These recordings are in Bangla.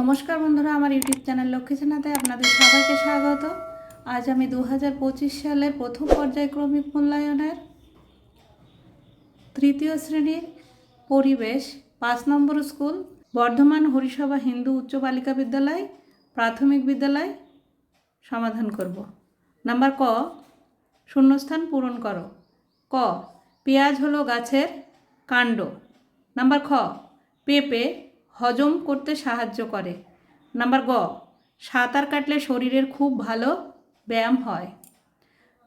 নমস্কার বন্ধুরা, আমার ইউটিউব চ্যানেল লক্ষ্মী সেনাতে আপনাদের সবাইকে স্বাগত। আজ আমি দু হাজার পঁচিশ সালের প্রথম পর্যায়ক্রমিক মূল্যায়নের তৃতীয় শ্রেণির পরিবেশ, পাঁচ নম্বর স্কুল, বর্ধমান হরিসভা হিন্দু উচ্চ বালিকা বিদ্যালয়, প্রাথমিক বিদ্যালয় সমাধান করব। নাম্বার ক, শূন্যস্থান পূরণ করো। ক, পেঁয়াজ হলো গাছের কাণ্ড। নাম্বার খ, পেঁপে হজম করতে সাহায্য করে। নাম্বার গ, সাঁতার কাটলে শরীরের খুব ভালো ব্যায়াম হয়।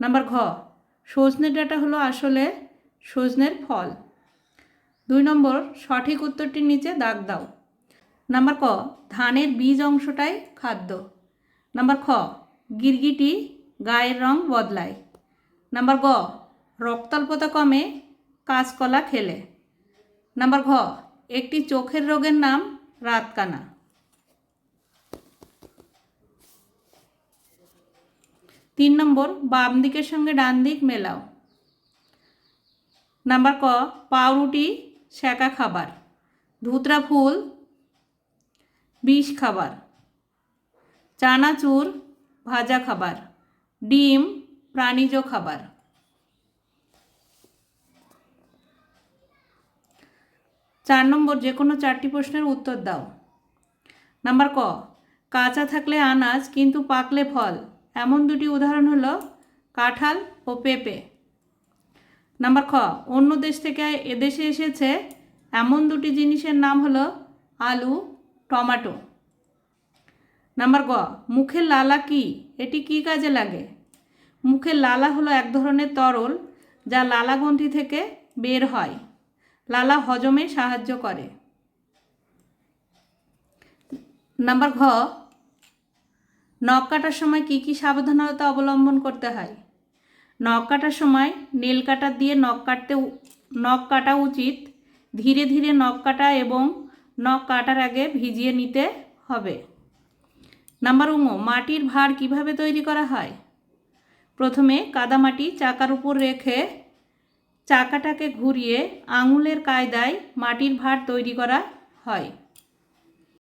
নাম্বার ঘ, সজনে ডাটা হলো আসলে সজনের ফল। দুই নম্বর, সঠিক উত্তরটির নিচে দাগ দাও। নাম্বার ক, ধানের বীজ অংশটাই খাদ্য। নাম্বার খ, গিরগিটি গায়ের রং বদলায়। নাম্বার গ, রক্তাল্পতা কমে কাঁচকলা খেলে। নাম্বার ঘ একটি চোখের রোগের নাম রাতকানা। তিন নম্বর, বাম দিকের সঙ্গে ডান দিক মেলাও। নাম্বার ক, পাউরুটি সেকা খাবার। ধুতরা ফুল, বিষ খাবার। চানাচুর, ভাজা খাবার। ডিম, প্রাণীজ খাবার। চার নম্বর, যে কোনো চারটি প্রশ্নের উত্তর দাও। নাম্বার ক, কাঁচা থাকলে আনাজ, কিন্তু পাকলে ফল। এমন দুটি উদাহরণ হলো কাঁঠাল ও পেঁপে। নাম্বার খ, অন্য দেশ থেকে এদেশে এসেছে এমন দুটি জিনিসের নাম হলো আলু, টমাটো। নাম্বার গ, মুখের লালা কি? এটি কি কাজে লাগে? মুখের লালা হলো এক ধরনের তরল যা লালা গ্রন্থি থেকে বের হয়। লালা হজমে সাহায্য করে। নাম্বার ঘ, নখ কাটার সময় কী কী সাবধানতা অবলম্বন করতে হয়? নখ কাটার সময় নেল কাটার দিয়ে নখ কাটতে নখ কাটা উচিত। ধীরে ধীরে নখ কাটা এবং নখ কাটার আগে ভিজিয়ে নিতে হবে। নাম্বার উঙো মাটির ভাঁড় কীভাবে তৈরি করা হয়? প্রথমে কাদামাটি চাকার উপর রেখে চাকাটাকে ঘুরিয়ে আঙুলের কায়দায় মাটির ভাঁড় তৈরি করা হয়।